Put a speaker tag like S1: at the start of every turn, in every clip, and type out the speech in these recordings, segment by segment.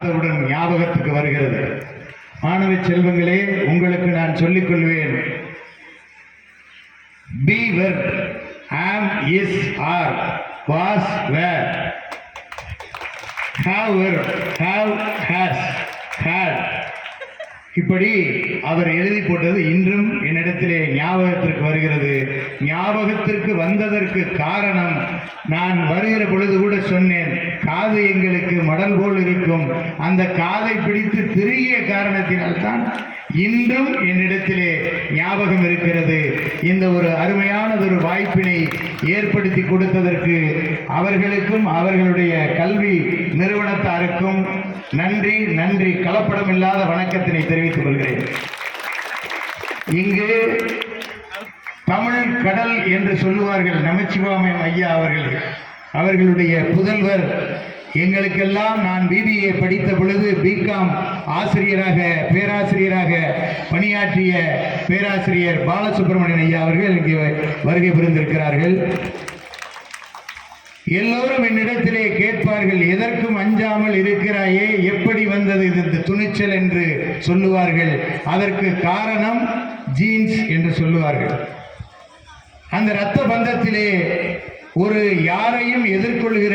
S1: ஞாபகத்துக்கு வருகிறது. மாணவி செல்வங்களே உங்களுக்கு நான் சொல்லிக் கொள்வேன் be were am is are was were have were have has had இப்படி அவர் எழுதி போட்டது இன்றும் என்னிடத்திலே ஞாபகத்திற்கு வருகிறது. ஞாபகத்திற்கு வந்ததற்கு காரணம் நான் வருகிற பொழுது கூட சொன்னேன் காது எங்களுக்கு மடல் போல் இருக்கும். அந்த காதை பிடித்து திருகிய காரணத்தினால்தான் இன்றும் என்னிடத்திலே ஞாபகம் இருக்கிறது. இந்த ஒரு அருமையானதொரு வாய்ப்பினை ஏற்படுத்தி கொடுத்ததற்கு அவர்களுக்கும் அவர்களுடைய கல்வி நிறுவனத்தாருக்கும் நன்றி நன்றி. கலப்படம் இல்லாத வணக்கத்தினை தெரிவித்துக் கொள்கிறேன். இங்கு தமிழ் கடல் என்று சொல்லுவார்கள் நமச்சிவாமயம் ஐயா அவர்கள். அவர்களுடைய புதல்வர். எங்களுக்கெல்லாம் நான் பிபிஏ படித்த பொழுது பிகாம் ஆசிரியராக பேராசிரியராக பணியாற்றிய பேராசிரியர் பாலசுப்ரமணியன் ஐயா அவர்கள் இங்கே வருகை புரிந்திருக்கிறார்கள். எல்லோரும் என்னிடத்திலே கேட்பார்கள் எதற்கும் அஞ்சாமல் இருக்கிறாயே? எப்படி வந்தது இந்த துணிச்சல் என்று சொல்லுவார்கள். அதற்கு காரணம் ஜீன்ஸ் என்று சொல்லுவார்கள். அந்த இரத்த பந்தத்திலே ஒரு யாரையும் எதிர்கொள்கிற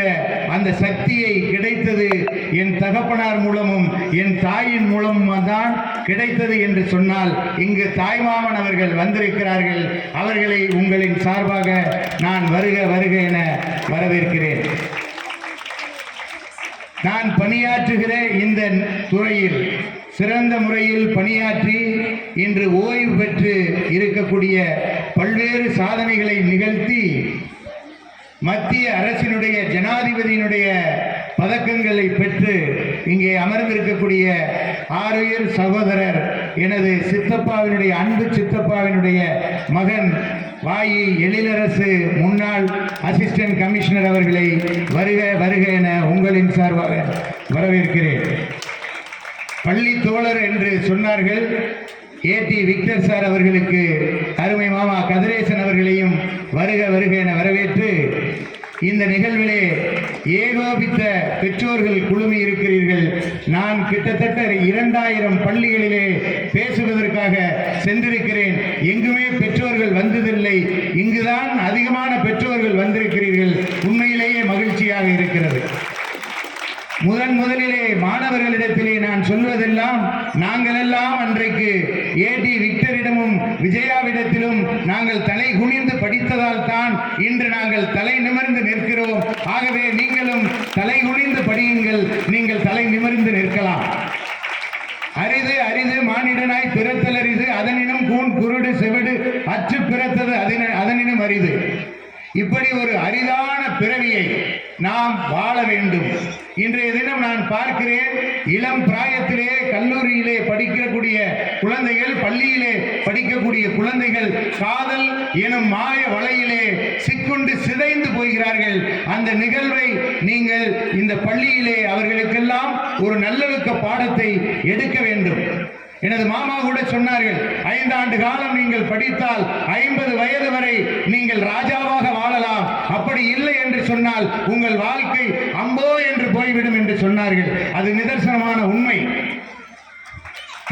S1: அந்த சக்தியை கிடைத்தது என் தகப்பனார் மூலமும் என் தாயின் மூலமும் தான் கிடைத்தது என்று சொன்னால் இங்கு தாய்மாமன் அவர்கள் வந்திருக்கிறார்கள். அவர்களை உங்களின் சார்பாக நான் வருக வருக என வரவேற்கிறேன். நான் பணியாற்றுகிற இந்த துறையில் சிறந்த முறையில் பணியாற்றி இன்று ஓய்வு பெற்று இருக்கக்கூடிய பல்வேறு சாதனைகளை நிகழ்த்தி மத்திய அரசினுடைய ஜனாதிபதியினுடைய பதக்கங்களை பெற்று இங்கே அமர்ந்திருக்கக்கூடிய ஆரோயர் சகோதரர் எனது சித்தப்பாவினுடைய அன்பு சித்தப்பாவினுடைய மகன் வாயி எழிலரசு முன்னாள் அசிஸ்டன்ட் கமிஷனர் அவர்களை வருக வருக என உங்களின் சார்பாக வரவேற்கிறேன். பள்ளி தோழர் என்று சொன்னார்கள். ஏ டி விக்னர் சார் அவர்களுக்கு அருமை மாமா கதிரேசன் அவர்களையும் வருக வருக என வரவேற்று இந்த நிகழ்விலே ஏகோபித்த பெற்றோர்கள் குழுமி இருக்கிறீர்கள். நான் கிட்டத்தட்ட இரண்டாயிரம் பள்ளிகளிலே பேசுவதற்காக சென்றிருக்கிறேன். எங்குமே பெற்றோர்கள் வந்ததில்லை. இங்குதான் அதிகமான பெற்றோர்கள் வந்திருக்கிறீர்கள். உண்மையிலேயே மகிழ்ச்சியாக இருக்கிறது. முதன் முதலிலே மாணவர்களிடத்திலே நான் சொல்வதெல்லாம் நாங்கள் எல்லாம் அன்றைக்கு ஏடி விக்டரிடமும் விஜயாவிடத்திலும் நாங்கள் தலை குனிந்து படித்ததால் தான் இன்று நாங்கள் தலை நிமிர்ந்து நிற்கிறோம். ஆகவே நீங்களும் தலை குனிந்து படியுங்கள். நீங்கள் தலை நிமிர்ந்து நிற்கலாம். அரிது அரிது மானிடனாய் பிறத்தல் அரிது அதனினும் கூன் குருடு செவிடு அச்சு பிறத்தது அதன அதனினும் அரிது. இப்படி ஒரு அரிதான பிறவியை நாம் வாழ வேண்டும். இன்றைய தினம் நான் பார்க்கிறேன் இளம் பிராயத்திலே கல்லூரியிலே படிக்கக்கூடிய குழந்தைகள் பள்ளியிலே படிக்கக்கூடிய குழந்தைகள் காதல் எனும் மாய வலையிலே சிக்குண்டு சிதைந்து போகிறார்கள். அந்த நிகழ்வை நீங்கள் இந்த பள்ளியிலே அவர்களுக்கெல்லாம் ஒரு நல்லொழுக்க பாடத்தை எடுக்க வேண்டும். எனது மாமா கூட சொன்னார்கள் ஐந்தாண்டு காலம் நீங்கள் படித்தால் ஐம்பது வயது வரை நீங்கள் ராஜாவாக வாழலாம். அப்படி இல்லை என்று சொன்னால் உங்கள் வாழ்க்கை அம்போ என்று போய்விடும் என்று சொன்னார்கள். அது நிதர்சனமான உண்மை.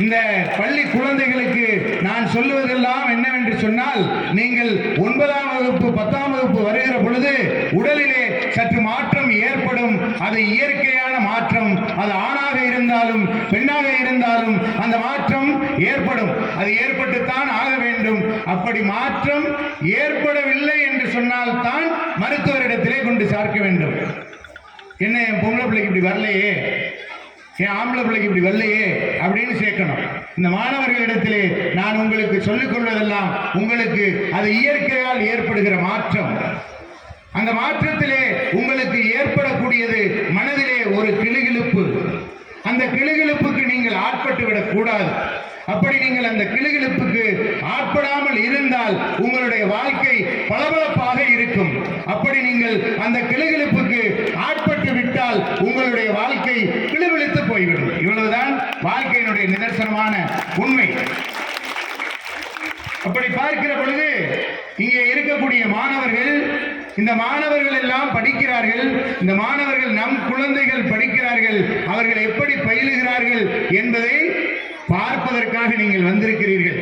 S1: இந்த பள்ளி குழந்தைகளுக்கு நான் சொல்லுவதெல்லாம் என்னவென்று சொன்னால் நீங்கள் ஒன்பதாம் வகுப்பு பத்தாம் வகுப்பு வருகிற பொழுது உடலிலே சற்று மாற்றம் ஏற்படும். அது இயற்கையான மாற்றம். அது ஆணாக இருந்தாலும் பெண்ணாக இருந்தாலும் அந்த மாற்றம் ஏற்படும். அது ஏற்பட்டுத்தான் ஆக வேண்டும். அப்படி மாற்றம் ஏற்படவில்லை என்று சொன்னால் தான் மருத்துவரிடத்திலே கொண்டு சார்க்க வேண்டும். என்ன என் பொம்பளை பிள்ளைக்கு இப்படி வரலையே? என் ஆம்பளை பிள்ளைக்கு இப்படி வரலையே? அப்படின்னு சேர்க்கணும். இந்த மாணவர்களிடத்திலே நான் உங்களுக்கு சொல்லிக் கொள்வதெல்லாம் உங்களுக்கு அது இயற்கையால் ஏற்படுகிற மாற்றம். அந்த மாற்றத்திலே உங்களுக்கு ஏற்படக்கூடியது மனதிலே ஒரு கிளுகிழுப்பு. அந்த கிளுகிழுப்புக்கு நீங்கள் ஆட்பட்டு விடக்கூடாது. அப்படி நீங்கள் அந்த கிளுகிழப்புக்கு ஆட்படாமல் இருந்தால் உங்களுடைய வாழ்க்கை பளபளப்பாக இருக்கும். அப்படி நீங்கள் அந்த கிளுகிழப்புக்கு ஆட்பட்டு விட்டால் உங்களுடைய வாழ்க்கை கிளுவிழித்து போய்விடும். இவ்வளவுதான் வாழ்க்கையினுடைய நிதர்சனமான உண்மை. அப்படி பார்க்கிற பொழுது இங்கே இருக்கக்கூடிய மாணவர்கள் இந்த மாணவர்கள் எல்லாம் படிக்கிறார்கள் இந்த மாணவர்கள் நம் குழந்தைகள் படிக்கிறார்கள் அவர்கள் எப்படி பயிலுகிறார்கள் என்பதை பார்ப்பதற்காக நீங்கள் வந்திருக்கிறீர்கள்.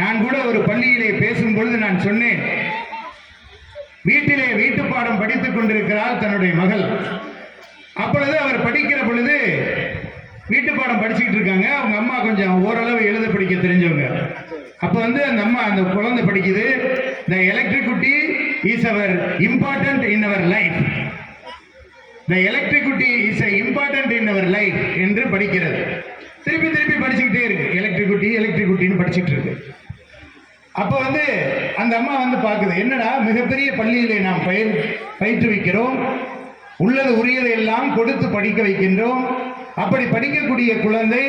S1: நான் கூட ஒரு பள்ளியிலே பேசும் பொழுது நான் சொன்னேன் வீட்டிலே வீட்டு பாடம் படித்துக் கொண்டிருக்கிறார் தன்னுடைய மகள். அப்பொழுது அவர் படிக்கிற பொழுது வீட்டு பாடம் படிச்சுக்கிட்டு இருக்காங்க. அவங்க அம்மா கொஞ்சம் ஓரளவு எழுத படிக்க தெரிஞ்சவங்க. அப்போ வந்து அந்த அம்மா அந்த குழந்தை படிக்குது. The electricity is our important in our life the electricity is a important in our life என்று படிக்கிறது. திருப்பி திருப்பி படிச்சுக்கிட்டே இருக்கு. எலக்ட்ரிசிட்டி எலக்ட்ரிசிட்டின்னு படிச்சுட்டு இருக்கு. அப்போ வந்து அந்த அம்மா வந்து பார்க்குது என்னடா மிகப்பெரிய பள்ளியிலே நாம் பயிர் பயிற்றுவிக்கிறோம். உள்ளது உரியதை எல்லாம் கொடுத்து படிக்க வைக்கின்றோம். அப்படி படிக்கக்கூடிய குழந்தை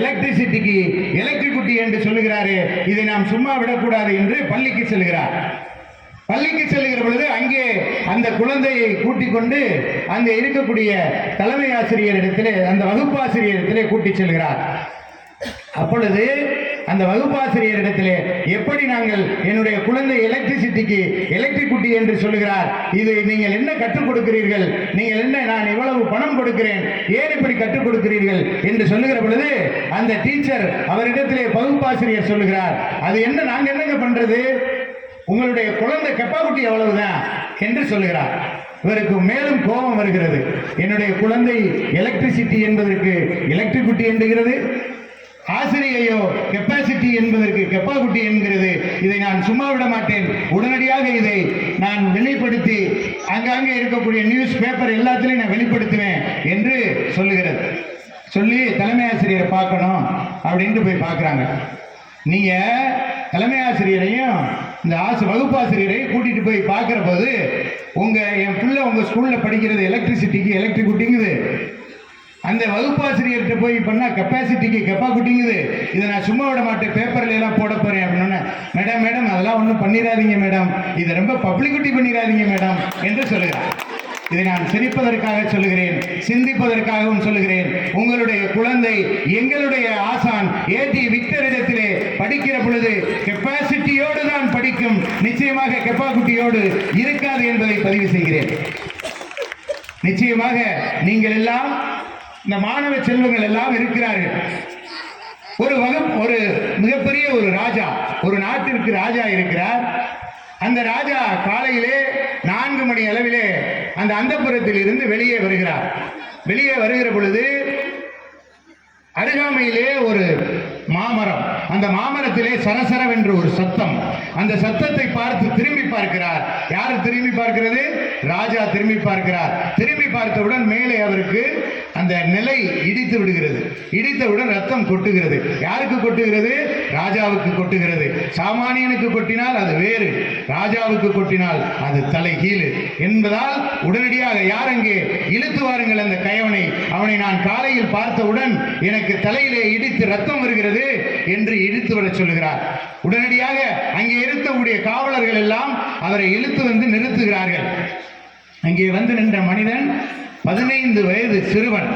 S1: எலக்ட்ரிசிட்டிக்கு எலக்ட்ரிசிட்டி என்று சொல்லுகிறாரே இதை நாம் சும்மா விடக்கூடாது என்று பள்ளிக்கு செல்கிறார். பள்ளிக்கு செல்கிற பொழுது அங்கே அந்த குழந்தையை கூட்டிக் கொண்டு அங்கே இருக்கக்கூடிய தலைமை ஆசிரியரிடத்திலே அந்த வகுப்பாசிரியரிடத்திலே கூட்டிச் செல்கிறார். அப்பொழுது அந்த வகுப்பாசிரியரிடத்திலே எப்படி நாங்கள் என்னுடைய குழந்தை எலக்ட்ரிசிட்டிக்கு எலக்ட்ரிக் குட்டி என்று சொல்லுகிறார்? இது நீங்கள் என்ன கற்றுக் கொடுக்கிறீர்கள்? நீங்கள் என்ன நான் இவ்வளவு பணம் கொடுக்கிறேன்? ஏன் இப்படி கற்றுக் கொடுக்கிறீர்கள்? என்று சொல்லுகிற பொழுது அந்த டீச்சர் அவரிடத்திலே வகுப்பாசிரியர் சொல்லுகிறார் அது என்ன நாங்கள் என்னங்க பண்றது? உங்களுடைய குழந்தை கெப்பாக்குட்டி எவ்வளவுதான் என்று சொல்லுகிறார். இவருக்கு மேலும் கோபம் வருகிறது. என்னுடைய குழந்தை எலக்ட்ரிசிட்டி என்பதற்கு எலக்ட்ரிசிட்டி என்கிறது. ஆசிரியையோ கெப்பாசிட்டி என்பதற்கு கெப்பாகுட்டி என்கிறது. இதை நான் சும்மா விட மாட்டேன். உடனடியாக இதை நான் வெளிப்படுத்தி அங்கங்கே இருக்கக்கூடிய நியூஸ் பேப்பர் எல்லாத்திலையும் நான் வெளிப்படுத்துவேன் என்று சொல்லுகிறது. சொல்லி தலைமை ஆசிரியரை பார்க்கணும் அப்படின்ட்டு போய் பார்க்குறாங்க. நீங்கள் தலைமை ஆசிரியரையும் இந்த ஆசு வகுப்பாசிரியரை கூட்டிட்டு போய் பார்க்குற போது உங்கள் என் பிள்ளை உங்கள் ஸ்கூலில் படிக்கிறது எலக்ட்ரிசிட்டிக்கு எலக்ட்ரிக் குட்டிங்குது. அந்த வகுப்பாசிரியர்கிட்ட போய் பண்ணால் கெப்பாசிட்டிக்கு கெப்பா குட்டிங்குது. இதை நான் சும்மா விட மாட்டேன் பேப்பரில் எல்லாம் போட போகிறேன் அப்படின்னு மேடம் மேடம் அதெல்லாம் ஒன்றும் பண்ணிடாதீங்க மேடம். இதை ரொம்ப பப்ளிசிட்டி பண்ணிடாதீங்க மேடம் என்று சொல்லுகிறார். இதை நான் சிரிப்பதற்காக சொல்லுகிறேன் சிந்திப்பதற்காகவும் சொல்லுகிறேன். உங்களுடைய குழந்தை எங்களுடைய ஆசான் ஏடி விக்டரிடத்திலே படிக்கிற பொழுது கெப்பாசிட்டியோடு தான் படிக்கும் நிச்சயமாக கெப்பாக்குட்டியோடு இருக்காது என்பதை பதிவு செய்கிறேன். நிச்சயமாக நீங்கள் எல்லாம் இந்த மாணவ செல்வங்கள் எல்லாம் இருக்கிறார்கள். ஒரு வகம் ஒரு மிகப்பெரிய ஒரு ராஜா ஒரு நாட்டிற்கு ராஜா இருக்கிறார். அந்த ராஜா காலையிலே நான்கு மணி அளவிலே அந்த அந்தப்புறத்தில் இருந்து வெளியே வருகிறார். வெளியே வருகிற பொழுது அருகாமையிலே ஒரு மாமரம். அந்த மாமரத்திலே சரசரவென்று ஒரு சத்தம். அந்த சத்தத்தை பார்த்து திரும்பி பார்க்கிறார். யார் திரும்பி பார்க்கிறது? ராஜா திரும்பி பார்க்கிறார். திரும்பி பார்த்தவுடன் மேலே அவருக்கு அந்த நிலை இடித்து விடுகிறது. இடித்தவுடன் ரத்தம் கொட்டுகிறது. யாருக்கு கொட்டுகிறது? ராஜாவுக்கு கொட்டுகிறது. சாமானியனுக்கு கொட்டினால் அது வேறு. ராஜாவுக்கு கொட்டினால் அது தலை கீழு என்பதால் உடனடியாக யார் அங்கே இழுத்து வாருங்கள் அந்த கயவனை. அவனை நான் காலையில் பார்த்தவுடன் எனக்கு தலையிலே இடித்து ரத்தம் வருகிறது. என்று இழுத்து வர சொல்லுகிறார். உடனடியாக அங்கே இருக்கக்கூடிய காவலர்கள் எல்லாம் அவரை இழுத்து வந்து நிறுத்துகிறார்கள். அங்கே வந்து நின்ற மனிதன் பதினைந்து வயது சிறுவன்.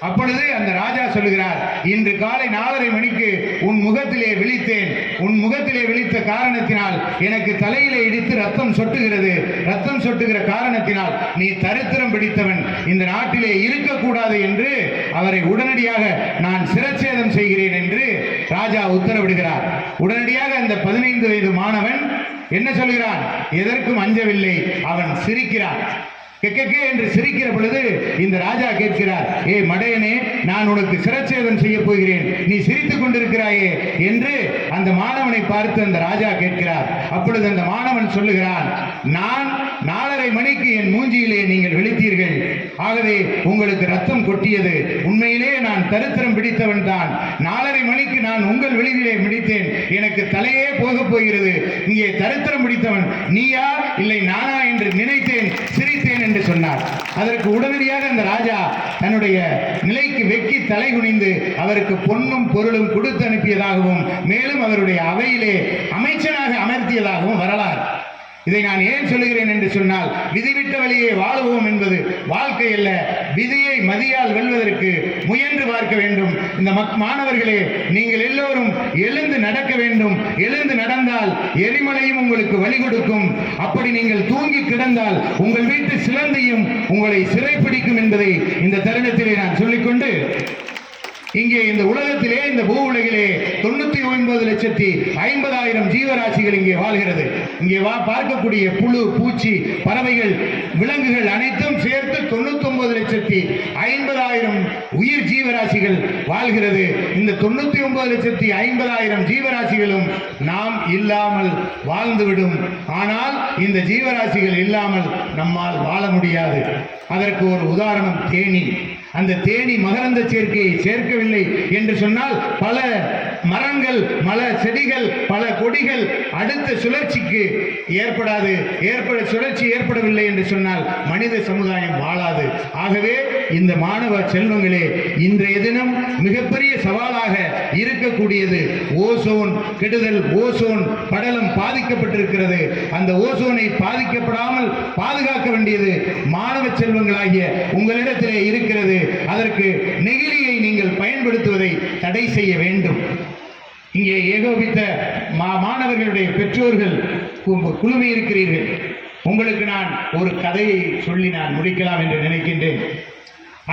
S1: அப்பொழுது அந்த ராஜா சொல்லுகிறார் இன்று காலை நாலரை மணிக்கு உன் முகத்திலே விழித்தேன். உன் முகத்திலே விழித்த காரணத்தினால் எனக்கு தலையிலே இடித்து ரத்தம் சொட்டுகிறது. ரத்தம் சொட்டுகிற காரணத்தினால் நீ தரித்திரம் பிடித்தவன். இந்த நாட்டிலே இருக்கக்கூடாது என்று அவரை உடனடியாக நான் சிரச்சேதம் செய்கிறேன் என்று ராஜா உத்தரவிடுகிறார். உடனடியாக அந்த பதினைந்து வயது மாணவன் என்ன சொல்கிறான்? எதற்கும் அஞ்சவில்லை. அவன் சிரிக்கிறான். கெக்கே என்று சிரிக்கிற பொழுது இந்த ராஜா கேட்கிறார் ஏ மடையனே நான் உனக்கு சிரச்சேதம் செய்ய போகிறேன். நீ சிரித்துக் கொண்டிருக்கிறாயே என்று அந்த மாணவனை பார்த்து அந்த ராஜா கேட்கிறார். அப்பொழுது அந்த மாணவன் சொல்லுகிறான் நான் நாலரை மணிக்கு என் மூஞ்சியிலே நீங்கள் விழித்தீர்கள் ஆகவே உங்களுக்கு ரத்தம் கொட்டியது. உண்மையிலே நான் தரித்திரம் பிடித்தவன் தான். நாலரை மணிக்கு நான் உங்கள் வெளியிலே பிடித்தேன் எனக்கு தலையே போக போகிறது. இங்கே தரித்திரம் பிடித்தவன் நீயா? இல்லை நானா? என்று நினைத்தேன். சிரித்தேன் என்று சொன்னார். அதற்கு உடனடியாக அந்த ராஜா தன்னுடைய நிலைக்கு வெக்கி தலை குனிந்து அவருக்கு பொன்னும் பொருளும் கொடுத்து அனுப்பியதாகவும் மேலும் அவருடைய அவையிலே அமைச்சனாக அமர்த்தியதாகவும் வரலாறு. இதை நான் ஏன் சொல்லுகிறேன் என்று சொன்னால் விதிவிட்ட வழியே வாழுவோம் என்பது வாழ்க்கை அல்ல. விதியை மதியால் வெல்வதற்கு முயன்று பார்க்க வேண்டும். இந்த மக் மாணவர்களே நீங்கள் எல்லோரும் எழுந்து நடக்க வேண்டும். எழுந்து நடந்தால் எரிமலையும் உங்களுக்கு வழி கொடுக்கும். அப்படி நீங்கள் தூங்கி கிடந்தால் உங்கள் வீட்டு சிலந்தையும் உங்களை சிறைப்பிடிக்கும் என்பதை இந்த தருணத்திலே நான் சொல்லிக்கொண்டு இங்கே இந்த உலகத்திலே இந்த பூ உலகிலே தொண்ணூத்தி ஒன்பது லட்சத்தி ஐம்பதாயிரம் ஜீவராசிகள் இங்கே வாழ்கிறது. இங்கே வா பார்க்கக்கூடிய புழு பூச்சி பறவைகள் விலங்குகள் அனைத்தும் சேர்த்து தொண்ணூத்தி ஒன்பது லட்சத்தி ஐம்பதாயிரம் உயிர் ஜீவராசிகள் வாழ்கிறது. இந்த தொண்ணூத்தி ஒன்பது லட்சத்தி ஐம்பதாயிரம் ஜீவராசிகளும் நாம் இல்லாமல் வாழ்ந்துவிடும். ஆனால் இந்த ஜீவராசிகள் இல்லாமல் நம்மால் வாழ முடியாது. அதற்கு ஒரு உதாரணம் தேனி. அந்த தேனி மகரந்த சேர்க்கையை சேர்க்கவில்லை என்று சொன்னால் பல மரங்கள் மல செடிகள் பல கொடிகள் அடுத்த சுழற்சிக்கு ஏற்படாது. ஏற்பட சுழற்சி ஏற்படவில்லை என்று சொன்னால் மனித சமுதாயம் வாழாது ஆகவே இந்த மாணவ செல்வங்களே இன்றைய தினம் மிகப்பெரிய சவாலாக இருக்கக்கூடியது ஓசோன் கெடுதல் ஓசோன் படலம் பாதிக்கப்பட்டிருக்கிறது. அந்த ஓசோனை பாதிக்கப்படாமல் பாதுகாக்க வேண்டியது மாணவ செல்வங்களாகிய உங்களிடத்திலே இருக்கிறது. அதற்கு நெகிழியை நீங்கள் பயன்படுத்துவதை தடை செய்ய வேண்டும். இங்கே ஏகோபித்த மா மாணவர்களுடைய பெற்றோர்கள் கு- குழுமி இருக்கிறீர்கள். உங்களுக்கு நான் ஒரு கதையை சொல்லி நான் முடிக்கலாம் என்று நினைக்கின்றேன்.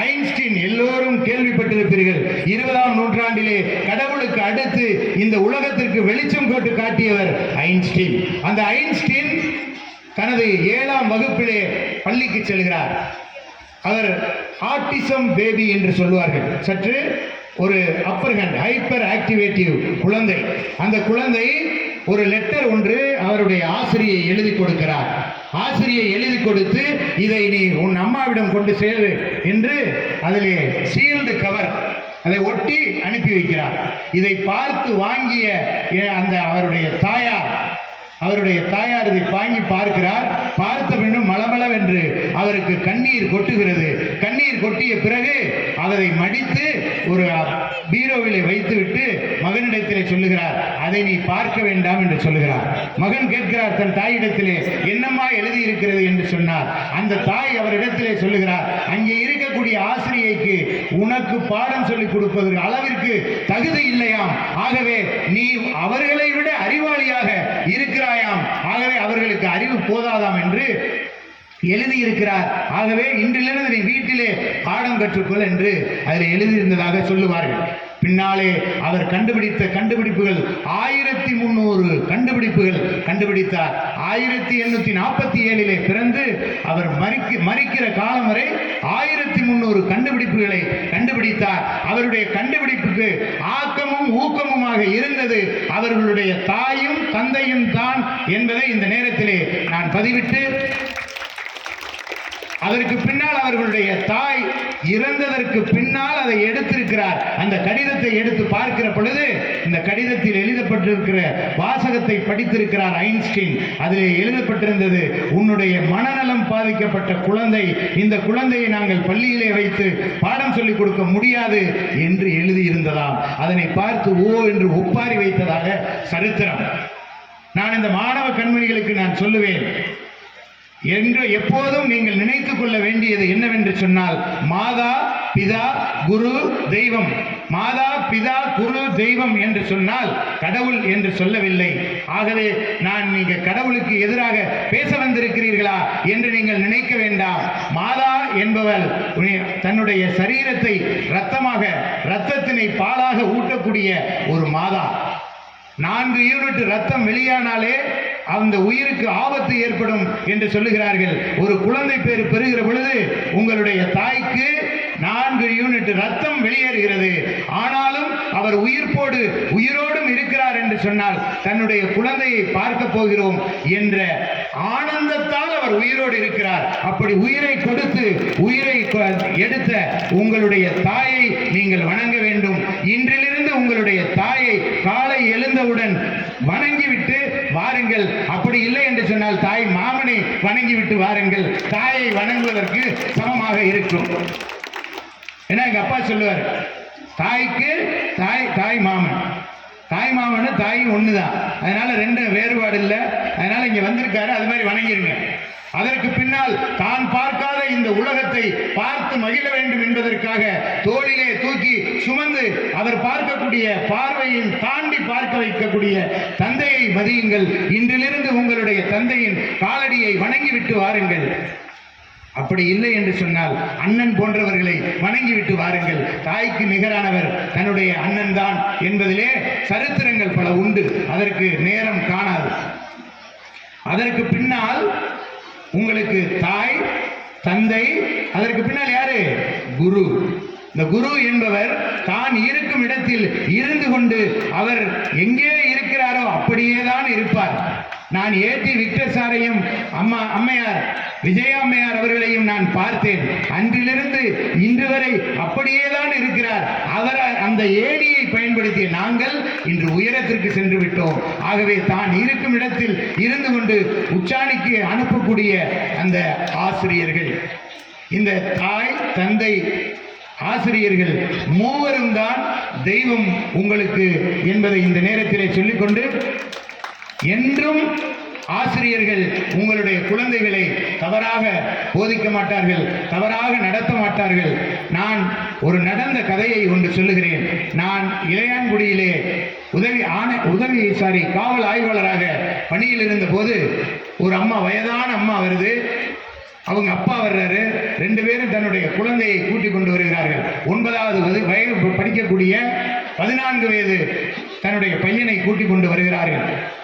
S1: ஐன்ஸ்டீன் எல்லோரும் கேள்விப்பட்டிருப்பீர்கள். இருபதாம் நூற்றாண்டிலே கடவுளுக்கு அடுத்து இந்த உலகத்திற்கு வெளிச்சம் போட்டு காட்டியவர் ஐன்ஸ்டீன். அந்த ஐன்ஸ்டீன் தனது ஏழாம் வகுப்பிலே பள்ளிக்கு செல்கிறார். அவர் ஆட்டிசம் பேபி என்று சொல்லுவார்கள். சற்று ஒரு அப்பர் ஹேண்ட் ஹைப்பர் ஆக்டிவேட்டிவ் குழந்தை. அந்த குழந்தை ஒரு லெட்டர் ஒன்று அவருடைய ஆசிரியை எழுதி கொடுக்கிறார். ஆசிரியை எழுதி கொடுத்து இதை நீ உன் அம்மாவிடம் கொண்டு சேரு என்று அதிலே சீல்டு கவர் அதை ஒட்டி அனுப்பி வைக்கிறார். இதை பார்த்து வாங்கிய அந்த அவருடைய தாயார் அவருடைய தாயார் இதை வாங்கி பார்க்கிறார். பார்த்த பின்னும் மலமளவென்று அவருக்கு கண்ணீர் கொட்டுகிறது. கண்ணீர் கொட்டிய பிறகு அவரை மடித்து ஒரு பீரோவிலே வைத்துவிட்டு மகனிடத்திலே சொல்லுகிறார் அதை நீ பார்க்க வேண்டாம் என்று சொல்லுகிறார். மகன் கேட்கிறார் தன் தாயிடத்திலே என்னம்மா எழுதி இருக்கிறது என்று சொன்னார். அந்த தாய் அவரிடத்திலே சொல்லுகிறார் அங்கே இருக்கக்கூடிய ஆசிரியைக்கு உனக்கு பாடம் சொல்லிக் கொடுப்பதற்கு அளவிற்கு தகுதி இல்லையாம். ஆகவே நீ அவர்களை விட அறிவாளியாக இருக்கிற இருக்கிறாயாம் ஆகவே அவர்களுக்கு அறிவு போதாதாம் என்று எழுதியிருக்கிறார். ஆகவே இன்றிலிருந்து நீ வீட்டிலே பாடம் கற்றுக்கொள் என்று அதில் எழுதியிருந்ததாக சொல்லுவார்கள். பின்னாலே அவர் கண்டுபிடித்த கண்டுபிடிப்புகள் ஆயிரத்தி முன்னூறு கண்டுபிடிப்புகள். கண்டுபிடித்தார். ஆயிரத்தி எண்ணூத்தி நாற்பத்தி ஏழிலே பிறந்து அவர் மறிக்க மறிக்கிற காலம் வரை ஆயிரத்தி முன்னூறு கண்டுபிடிப்புகளை கண்டுபிடித்தார். அவருடைய கண்டுபிடிப்புக்கு ஆக்கமும் ஊக்கமுமாக இருந்தது. அவர்களுடைய தாயும் தந்தையும் தான் என்பதை இந்த நேரத்திலே நான் பதிவிட்டு அதற்கு பின்னால் அவர்களுடைய தாய் இறந்ததற்கு பின்னால் அதை எடுத்திருக்கிறார். அந்த கடிதத்தை எடுத்து பார்க்கிற பொழுது இந்த கடிதத்தில் எழுதப்பட்டிருக்கிற வாசகத்தை படித்திருக்கிறார் ஐன்ஸ்டீன். அதில் எழுதப்பட்டிருந்தது உன்னுடைய மனநலம் பாதிக்கப்பட்ட குழந்தை இந்த குழந்தையை நாங்கள் பள்ளியிலே வைத்து பாடம் சொல்லிக் கொடுக்க முடியாது என்று எழுதியிருந்ததாம். அதனை பார்த்து ஓ என்று ஒப்பாரி வைத்ததாக சரித்திரம். நான் இந்த மாணவ கண்மணிகளுக்கு நான் சொல்லுவேன் என்று எப்போதும் நீங்கள் நினைத்து கொள்ள வேண்டியது என்னவென்று சொன்னால் மாதா பிதா குரு தெய்வம். மாதா பிதா குரு தெய்வம் என்று சொன்னால் கடவுள் என்று சொல்லவில்லை. ஆகவே நான் நீங்க கடவுளுக்கு எதிராக பேச வந்திருக்கிறீர்களா என்று நீங்கள் நினைக்க வேண்டாம். மாதா என்பவள் தன்னுடைய சரீரத்தை ரத்தமாக ரத்தத்தினை பாலாக ஊட்டக்கூடிய ஒரு மாதா. நான்கு யூனிட் ரத்தம் வெளியானாலே அந்த உயிருக்கு ஆபத்து ஏற்படும் என்று சொல்லுகிறார்கள். ஒரு குழந்தை பேர் பெறுகிற பொழுது உங்களுடைய தாய்க்கு நான்கு யூனிட் ரத்தம் வெளியேறுகிறது. ஆனாலும் அவர் உயிர்ப்போடு உயிரோடும் இருக்கிறார் என்று சொன்னால் தன்னுடைய குழந்தையை பார்க்க போகிறோம் என்ற ஆனந்தத்தால் அவர் உயிரோடு இருக்கிறார். அப்படி உயிரை கொடுத்து உயிரை கொ- எடுத்த உங்களுடைய தாயை நீங்கள் வணங்க வேண்டும். இன்றிலிருந்து உங்களுடைய தாயை காலை எழுந்தவுடன் வணங்கிவிட்டு வாருங்கள். அப்படி இல்லை என்று சொன்னால் தாய் மாமனை வணங்கிவிட்டு வாருங்கள். தாயை வணங்குவதற்கு சமமாக இருக்கும். ஏன்னா எங்க அப்பா சொல்லுவார் தாய்க்கு தாய் தாய் மாமன். தாய் மாமனு தாயும் ஒன்று தான் அதனால் ரெண்டு வேறுபாடு இல்லை. அதனால் இங்கே வந்திருக்காரு அது மாதிரி வணங்கிருங்க. அதற்கு பின்னால் தான் பார்க்காத இந்த உலகத்தை பார்த்து மகிழ வேண்டும் என்பதற்காக தோளிலே தூக்கி சுமந்து அவர் பார்க்கக்கூடிய பார்வையின் தாண்டி பார்க்க வைக்கக்கூடிய தந்தையை மதியுங்கள். இன்றிலிருந்து உங்களுடைய தந்தையின் காலடியை வணங்கிவிட்டு வாருங்கள். அப்படி இல்லை என்று சொன்னால் அண்ணன் போன்றவர்களை வணங்கிவிட்டு வாருங்கள். தாய்க்கு நிகரானவர் தன்னுடைய அண்ணன் தான் என்பதிலே சரித்திரங்கள் பல உண்டு. அதற்கு நேரம் காணாது. அதற்கு பின்னால் உங்களுக்கு தாய் தந்தை அதற்கு பின்னால் யாரு? குரு. இந்த குரு என்பவர் தான் இருக்கும் இடத்தில் இருந்து கொண்டு அவர் எங்கே இருக்கிறாரோ அப்படியே தான் இருப்பார். நான் ஏற்றி விக்டர் சாரையும் அம்மா அம்மையார் விஜயாம்மையார் அவர்களையும் நான் பார்த்தேன். அன்றிலிருந்து இன்று வரை அப்படியே தான் இருக்கிறார். அவர் அந்த ஏடியை பயன்படுத்திய நாங்கள் இன்று உயரத்திற்கு சென்று விட்டோம். ஆகவே தான் இருக்கும் இடத்தில் இருந்து கொண்டு உச்சாணிக்கு அனுப்பக்கூடிய அந்த ஆசிரியர்கள். இந்த தாய் தந்தை ஆசிரியர்கள் மூவரும் தான் தெய்வம் உங்களுக்கு என்பதை இந்த நேரத்திலே சொல்லிக்கொண்டு என்றும் ஆசிரியர்கள் உங்களுடைய குழந்தைகளை தவறாக போதிக்க மாட்டார்கள் தவறாக நடத்த மாட்டார்கள். நான் ஒரு நடந்த கதையை ஒன்று சொல்லுகிறேன். நான் இளையான்குடியிலே உதவி ஆணை உதவி சாரி காவல் ஆய்வாளராக பணியில் இருந்தபோது ஒரு அம்மா வயதான அம்மா வருது. அவங்க அப்பா வர்றாரு. ரெண்டு பேரும் தன்னுடைய குழந்தையை கூட்டிக் கொண்டு வருகிறார்கள். ஒன்பதாவது வயது வயது படிக்கக்கூடிய பதினான்கு வயது தன்னுடைய பையனை கூட்டிக் கொண்டு வருகிறார்கள்.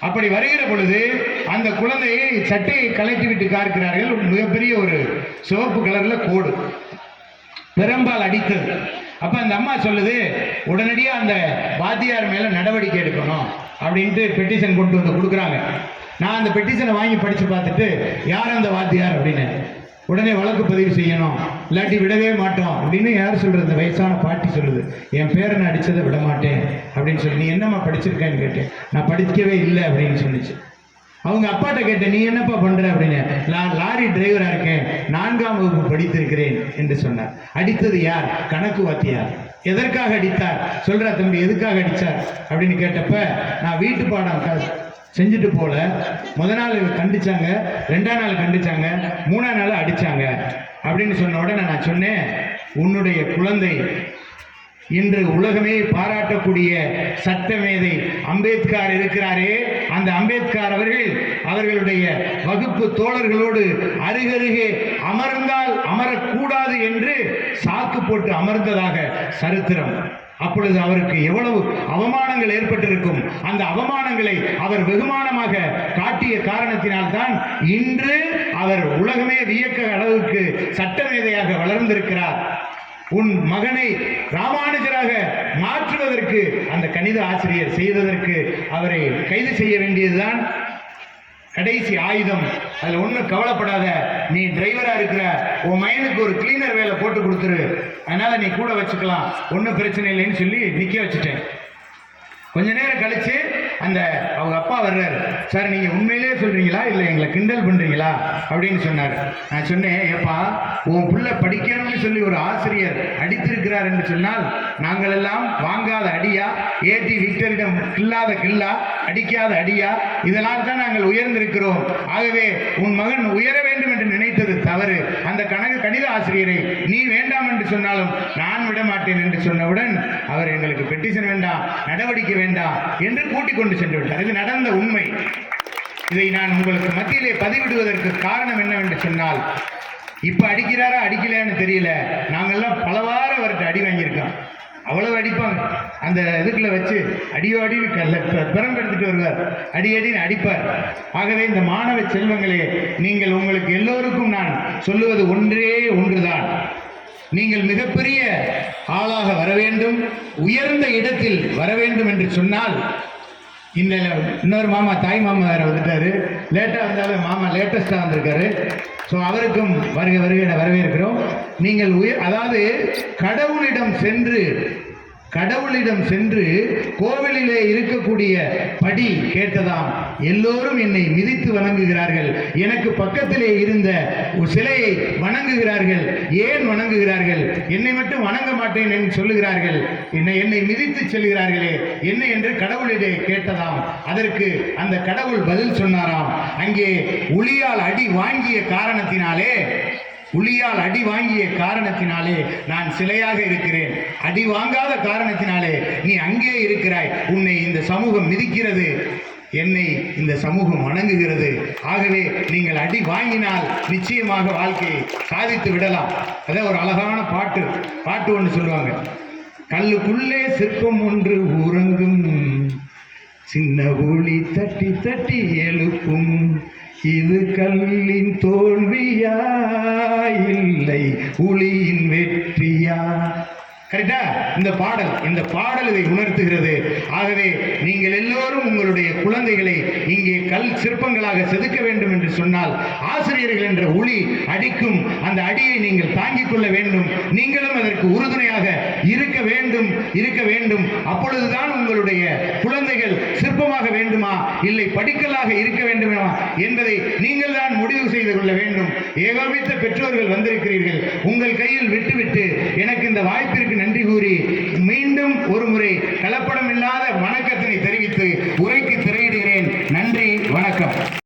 S1: அப்படி வருகிற பொழுது அந்த குழந்தையை சட்டையை கலட்டி விட்டு பார்க்கிறார்கள் ஒரு மிகப்பெரிய ஒரு சிவப்பு கலர்ல கோடு. பெரும்பால் அடித்தது. அப்ப அந்த அம்மா சொல்லுது உடனடியா அந்த வாத்தியார் மேல நடவடிக்கை எடுக்கணும் அப்படின்ட்டு பெட்டிஷன் கொண்டு வந்து கொடுக்குறாங்க. நான் அந்த பெட்டிஷனை வாங்கி படிச்சு பார்த்துட்டு யார் அந்த வாத்தியார்? அப்படின்னு. உடனே வழக்கு பதிவு செய்யணும். இல்லாட்டி விடவே மாட்டோம். அப்படின்னு யார் சொல்றது? இந்த வயசான பாட்டி சொல்லுது. என் பேரனை அடிச்சதை விட மாட்டேன். அப்படின்னு சொல்லி நீ என்னம்மா படிச்சிருக்கேன்னு கேட்டேன். நான் படிக்கவே இல்லை. அப்படின்னு சொல்லிச்சு. அவங்க அப்பாட்ட கேட்டேன் நீ என்னப்பா பண்ற? அப்படின்னு. நான் லாரி டிரைவரா இருக்கேன். நான்காம் வகுப்பு படித்திருக்கிறேன். என்று சொன்னார். அடித்தது யார்? கணக்கு வாத்தியார். எதற்காக அடித்தார்? சொல்கிறா தம்பி எதுக்காக அடித்தார் அப்படின்னு கேட்டப்ப நான் வீட்டு பாடம் செஞ்சுட்டு போல. முத நாள் கண்டிச்சாங்க ரெண்டாம் நாள் கண்டிச்சாங்க மூணாம் நாள் அடிச்சாங்க. அப்படின்னு சொன்ன உடனே நான் சொன்னேன் உன்னுடைய குழந்தை இன்று உலகமே பாராட்டக்கூடிய சட்டமேதை அம்பேத்கர் இருக்கிறாரே. அந்த அம்பேத்கர் அவர்கள் அவர்களுடைய வகுப்பு தோழர்களோடு அருகருகே அமர்ந்தால் அமரக்கூடாது என்று சாக்கு போட்டு அமர்ந்ததாக சரித்திரம். அப்பொழுது அவருக்கு எவ்வளவு அவமானங்கள் ஏற்பட்டிருக்கும். அந்த அவமானங்களை அவர் வெகுமானமாக காட்டிய காரணத்தினால்தான் இன்று அவர் உலகமே வியக்க அளவுக்கு சட்டமேதையாக வளர்ந்திருக்கிறார். உன் மகனை ராமானுஜராக மாற்றுவதற்கு அந்த கணித ஆசிரியர் செய்ததற்கு அவரை கைது செய்ய வேண்டியதுதான். கடைசி ஆயுதம். அதில் ஒன்றும் கவலைப்படாத நீ டிரைவராக இருக்கிற உன் மைனுக்கு ஒரு கிளீனர் வேலை போட்டு கொடுத்துரு. அதனால் நீ கூட வச்சுக்கலாம். ஒன்றும் பிரச்சனை இல்லைன்னு சொல்லி நிற்க வச்சுட்டேன். கொஞ்ச நேரம் கழித்து அந்த அவங்க அப்பா வர்றாரு. சார் நீங்கள் உண்மையிலேயே சொல்றீங்களா? இல்லை எங்களை கிண்டல் பண்ணுறீங்களா அப்படின்னு சொன்னார். நான் சொன்னேன் ஏப்பா உன் புள்ள படிக்கணும்னு சொல்லி ஒரு ஆசிரியர் அடித்திருக்கிறார் என்று சொன்னால் நாங்கள் எல்லாம் வாங்காத அடியா ஏற்றி விக்டரிடம் கில்லாத கில்லா அடிக்காத அடியா இதெல்லாம் தான் நாங்கள் உயர்ந்திருக்கிறோம். ஆகவே உன் மகன் உயர வேண்டும் என்று செய்வது தவறு. அந்த கணக்கு கணித ஆசிரியரை நீ வேண்டாம் என்று சொன்னாலும் நான் விட மாட்டேன் என்று சொன்னவுடன் அவர் எங்களுக்கு பெட்டிஷன் வேண்டாம் நடவடிக்கை வேண்டாம் என்று கூட்டிக் கொண்டு சென்று விட்டார். இது நடந்த உண்மை. இதை நான் உங்களுக்கு மத்தியிலே பதிவிடுவதற்கு காரணம் என்னவென்று சொன்னால் இப்ப அடிக்கிறாரா அடிக்கலையான்னு தெரியல. நாங்கெல்லாம் பலவாறு அவர்கிட்ட அடி வாங்கியிருக்கோம். அவ்வளவு அடிப்பாங்க. அந்த இதுக்குள்ள வச்சு அடியோ அடின்னு கல்ல பெ- வருவார். அடி அடின்னு அடிப்பார். ஆகவே இந்த மாணவ செல்வங்களே நீங்கள் உங்களுக்கு எல்லோருக்கும் நான் சொல்லுவது ஒன்றே ஒன்றுதான். நீங்கள் மிகப்பெரிய ஆளாக வர வேண்டும் உயர்ந்த இடத்தில் வர வேண்டும் என்று சொன்னால் இல்லை இன்னொரு மாமா தாய் மாமா வேற வந்துட்டாரு. லேட்டாக வந்தாலும் மாமா லேட்டஸ்டாக வந்திருக்காரு. ஸோ அவருக்கும் வருகை வருகை என வரவேற்கிறோம். நீங்கள் உயிர் அதாவது கடவுளிடம் சென்று கடவுளிடம் சென்று கோவிலிலே இருக்கக்கூடிய படி கேட்டதாம். எல்லோரும் என்னை மிதித்து வணங்குகிறார்கள். எனக்கு பக்கத்திலே இருந்த ஒரு சிலையை வணங்குகிறார்கள். ஏன் வணங்குகிறார்கள்? என்னை மட்டும் வணங்க மாட்டேன் என்று சொல்லுகிறார்கள். என்னை என்னை மிதித்து செல்கிறார்களே என்ன என்று கடவுளிடே கேட்டதாம். அதற்கு அந்த கடவுள் பதில் சொன்னாராம். அங்கே உளியால் அடி வாங்கிய காரணத்தினாலே புலியால் அடி வாங்கிய காரணத்தினாலே நான் சிலையாக இருக்கிறேன். அடி வாங்காத காரணத்தினாலே நீ அங்கே இருக்கிறாய். உன்னை இந்த சமூகம் மிதிக்கிறது. என்னை இந்த சமூகம் வணங்குகிறது. ஆகவே நீங்கள் அடி வாங்கினால் நிச்சயமாக வாழ்க்கையை சாதித்து விடலாம். அதான் ஒரு அழகான பாட்டு. பாட்டு ஒன்று சொல்லுவாங்க. கல்லுக்குள்ளே சிற்பம் ஒன்று உறங்கும். சின்ன ஒளி தட்டி தட்டி எழுப்பும். இது கல்லின் தோல்வியா? இல்லை உளியின் வெற்றியா? கரெக்டா? இந்த பாடல் இந்த பாடல் இதை உணர்த்துகிறது. ஆகவே நீங்கள் எல்லோரும் உங்களுடைய குழந்தைகளை இங்கே கல் சிற்பங்களாக செதுக்க வேண்டும் என்று சொன்னால் ஆசிரியர்கள் என்ற ஒளி அடிக்கும் அந்த அடியை நீங்கள் தாங்கிக் கொள்ள வேண்டும். நீங்களும் அதற்கு உறுதுணையாக இருக்க வேண்டும் இருக்க வேண்டும். அப்பொழுதுதான் உங்களுடைய குழந்தைகள் சிற்பமாக வேண்டுமா? இல்லை படிக்கலாக இருக்க வேண்டுமா? என்பதை நீங்கள் தான் முடிவு செய்து கொள்ள வேண்டும். ஏகோபித்த பெற்றோர்கள் வந்திருக்கிறீர்கள். உங்கள் கையில் விட்டுவிட்டு எனக்கு இந்த வாய்ப்பிற்கு நன்றி கூறி மீண்டும் ஒருமுறை கலப்படம் இல்லாத வணக்கத்தினை தெரிவித்து உரைக்கு திரையிடுகிறேன்.